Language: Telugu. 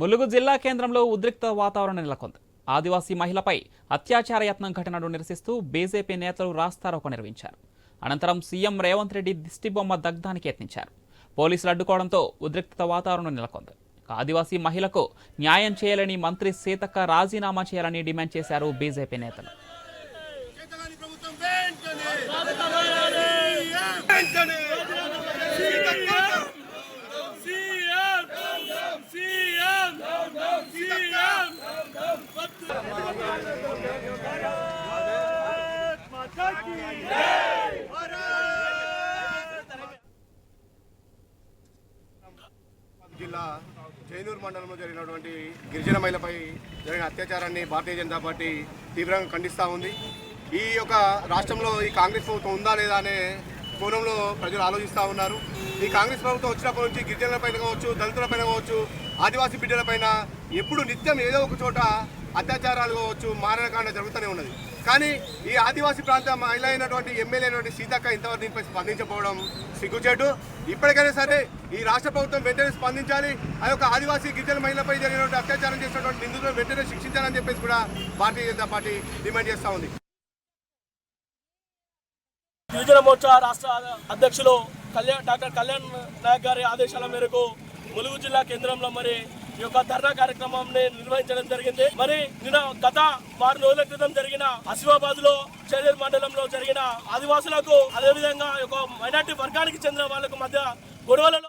ములుగు జిల్లా కేంద్రంలో ఉద్రిక్త వాతావరణం నెలకొంది. ఆదివాసీ మహిళపై అత్యాచార యత్నం ఘటనను నిరసిస్తూ బీజేపీ నేతలు రాస్తారోకో నిర్వహించారు. అనంతరం సీఎం రేవంత్ రెడ్డి దిష్టిబొమ్మ దగ్ధానికి యత్నించారు. పోలీసులు అడ్డుకోవడంతో ఉద్రిక్త వాతావరణం నెలకొంది. ఆదివాసీ మహిళకు న్యాయం చేయాలని మంత్రి సీతక్క రాజీనామా చేయాలని డిమాండ్ చేశారు బీజేపీ నేతలు చేతగాని ప్రభుత్వం వెంటనే వెంటనే జిల్లా జైనూరు మండలంలో జరిగినటువంటి గిరిజన మహిళపై జరిగిన అత్యాచారాన్ని భారతీయ జనతా పార్టీ తీవ్రంగా ఖండిస్తూ ఉంది. ఈ యొక్క రాష్ట్రంలో ఈ కాంగ్రెస్ ప్రభుత్వం ఉందా లేదా అనే కోణంలో ప్రజలు ఆలోచిస్తూ ఉన్నారు. ఈ కాంగ్రెస్ ప్రభుత్వం వచ్చినప్పటి నుంచి గిరిజనులపైన కావచ్చు దళితులపైన కావచ్చు ఆదివాసీ బిడ్డలపైన ఎప్పుడు నిత్యం ఏదో ఒక చోట అత్యాచారాలు కావచ్చు మారణకాండ జరుగుతూనే ఉన్నది. కానీ ఈ ఆదివాసీ ప్రాంత మహిళ అయినటువంటి ఎమ్మెల్యే అయినటువంటి సీతక్క ఇంతవరకు దీనిపై స్పందించకపోవడం సిగ్గుచేటు. ఇప్పటికైనా సరే ఈ రాష్ట్ర ప్రభుత్వం వెంటనే స్పందించాలి. ఆ యొక్క ఆదివాసీ గిరిజన మహిళపై జరిగినటువంటి అత్యాచారం చేసినటువంటి నిందితులను వెంటనే శిక్షించాలని చెప్పేసి కూడా భారతీయ జనతా పార్టీ డిమాండ్ చేస్తూ ఉంది. గిరిజన మోర్చా రాష్ట్ర అధ్యక్షులు కళ్యాణ్ డాక్టర్ కళ్యాణ్ నాయక్ గారి ఆదేశాల మేరకు ములుగు జిల్లా కేంద్రంలో మరి ఈ యొక్క ధర్నా కార్యక్రమాన్ని నిర్వహించడం జరిగింది. మరి నిన్న గత వారం రోజుల క్రితం జరిగిన ఆసిఫాబాద్లో చేరేరు మండలంలో జరిగిన ఆదివాసులకు అదేవిధంగా ఒక మైనార్టీ వర్గానికి చెందిన వాళ్ళకు మధ్య గొడవలలో